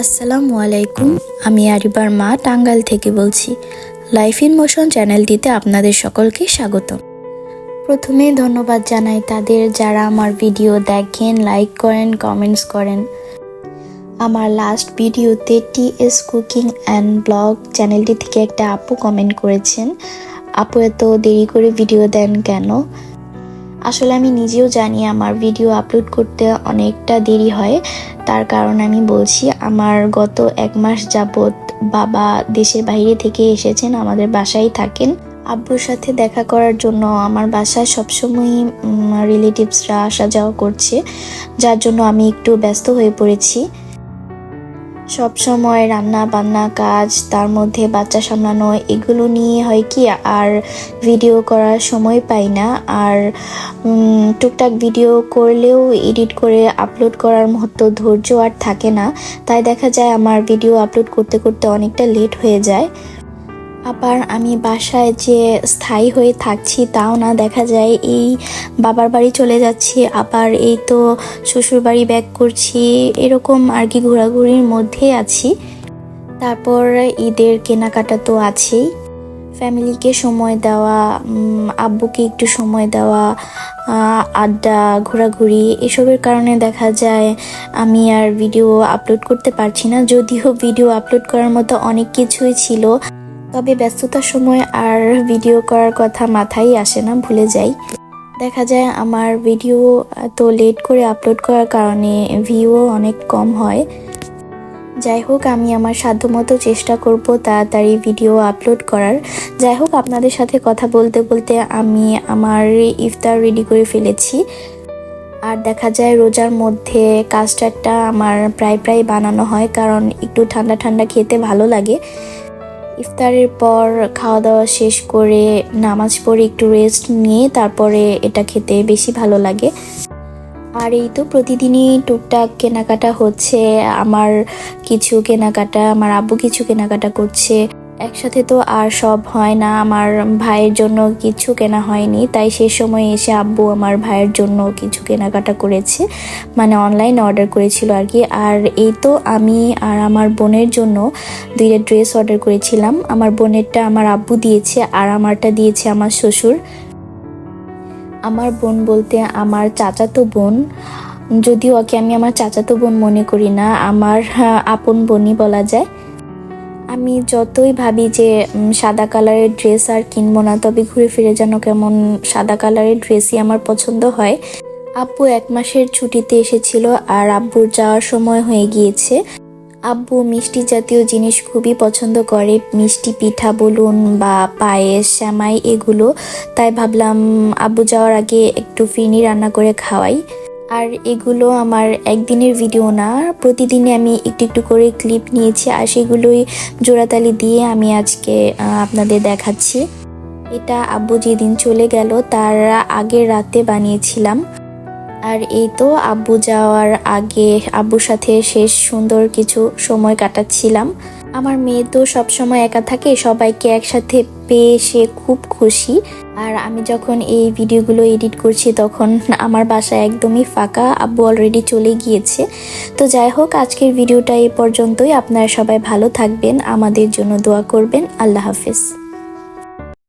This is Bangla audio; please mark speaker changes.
Speaker 1: আসসালামু আলাইকুম, আমি আরিবার মা টাঙ্গাইল থেকে বলছি। লাইফ ইন মোশন চ্যানেলটিতে আপনাদের সকলকে স্বাগত। প্রথমে ধন্যবাদ জানাই তাদের যারা আমার ভিডিও দেখেন লাইক করেন কমেন্টস করেন। আমার লাস্ট ভিডিওতে T S cooking and blog চ্যানেলটি থেকে একটা আপু কমেন্ট করেছেন। আপু এত দেরি করে ভিডিও দেন কেন? আসলে আমি নিজেও জানি আমার ভিডিও আপলোড করতে অনেকটা দেরি হয়। তার কারণ আমি বলছি, আমার গত এক মাস যাবৎ বাবা দেশের বাইরে থেকে এসেছেন, আমাদের বাসায় থাকেন। আব্বুর সাথে দেখা করার জন্য আমার বাসায় সবসময়ই রিলেটিভসরা আসা যাওয়া করছে, যার জন্য আমি একটু ব্যস্ত হয়ে পড়েছি। সব সময় রান্না বান্না কাজ, তার মধ্যে বাচ্চা সামলানো, এগুলো নিয়ে হয় কি, আর ভিডিও করার সময় পাই না। আর টুকটাক ভিডিও করলেও এডিট করে আপলোড করার মতো ধৈর্য আর থাকে না। তাই দেখা যায় আমার ভিডিও আপলোড করতে করতে অনেকটা লেট হয়ে যায়। আবার আমি বাসায় যে স্থায়ী হয়ে থাকছি তাও না দেখা যায়। এই বাবার বাড়ি চলে যাচ্ছি, আবার এই তো শ্বশুর বাড়ি ব্যাক করছি, এরকম আর কি ঘোরাঘুরির মধ্যে আছি। তারপর ঈদের কেনাকাটা তো আছেই। ফ্যামিলিকে সময় দেওয়া আব্বুকে একটু সময় দেওয়া আড্ডা, ঘোরাঘুরি, এসবের কারণে দেখা যায় আমি আর ভিডিও আপলোড করতে পারছি না। যদিও ভিডিও আপলোড করার মতো অনেক কিছুই ছিল তবে ব্যস্ততার সময় আর ভিডিও করার কথা মাথায় আসে না, ভুলে যাই। দেখা যায় আমার ভিডিও তো লেট করে আপলোড করার কারণে ভিউও অনেক কম হয়। যাই হোক, আমি আমার সাধ্যমতো চেষ্টা করব তাড়াতাড়ি ভিডিও আপলোড করার। যাই হোক, আপনাদের সাথে কথা বলতে বলতে আমি আমার ইফতার রেডি করে ফেলেছি। আর দেখা যায় রোজার মধ্যে কাস্টার্ডটা আমার প্রায় প্রায় বানানো হয়, কারণ একটু ঠান্ডা ঠান্ডা খেতে ভালো লাগে। ইফতারের পর খাওয়া দাওয়া শেষ করে নামাজ পড়ে একটু রেস্ট নিয়ে তারপরে এটা খেতে বেশি ভালো লাগে। আর এই তো প্রতিদিনই টুকটাক কেনাকাটা হচ্ছে। আমার কিছু কেনাকাটা, আমার আব্বু কিছু কেনাকাটা করছে। একসাথে তো আর সব হয় না। আমার ভাইয়ের জন্য কিছু কেনা হয়নি। তাই সে সময় এসে আব্বু আমার ভাইয়ের জন্য কিছু কেনাকাটা করেছে। মানে অনলাইন অর্ডার করেছিল আর কি। আর এই তো আমি আর আমার বোনের জন্য দুইটা ড্রেস অর্ডার করেছিলাম। আমার বোনেরটা আমার আব্বু দিয়েছে আর আমারটা দিয়েছে আমার শ্বশুর। আমার বোন বলতে আমার চাচাতো বোন। যদিও ওকে আমি আমার চাচাতো বোন মনে করি না। আমার হ্যাঁ, আপন বোনই বলা যায়। আমি যতই ভাবি যে সাদা কালারের ড্রেস আর কিনবো না, তবে ঘুরে ফিরে যেন কেমন সাদা কালারের ড্রেসই আমার পছন্দ হয়। আব্বু এক মাসের ছুটিতে এসেছিল আর আব্বুর যাওয়ার সময় হয়ে গিয়েছে। আব্বু মিষ্টি জাতীয় জিনিস খুবই পছন্দ করে, মিষ্টি পিঠা বলুন বা পায়েস, শ্যামাই এগুলো। তাই ভাবলাম আব্বু যাওয়ার আগে একটু ফিনি রান্না করে খাওয়াই। আর এগুলো আমার একদিনের ভিডিও না। প্রতিদিনে আমি একটু একটু করে ক্লিপ নিয়েছি আর সেগুলোই জোড়াতালি দিয়ে আমি আজকে আপনাদের দেখাচ্ছি। এটা আব্বু যেদিন চলে গেল, তার আগের রাতে বানিয়েছিলাম। আর এই তো আব্বু যাওয়ার আগে আব্বুর সাথে শেষ সুন্দর কিছু সময় কাটাচ্ছিলাম। আমার মেয়ে তো সবসময় একা থাকে, সবাইকে একসাথে পেয়ে সে খুব খুশি। আর আমি যখন এই ভিডিওগুলো এডিট করছি, তখন আমার বাসা একদমই ফাঁকা, আব্বু অলরেডি চলে গিয়েছে। তো যাই হোক, আজকের ভিডিওটা এই পর্যন্তই। আপনারা সবাই ভালো থাকবেন, আমাদের জন্য দোয়া করবেন। আল্লাহ হাফিজ।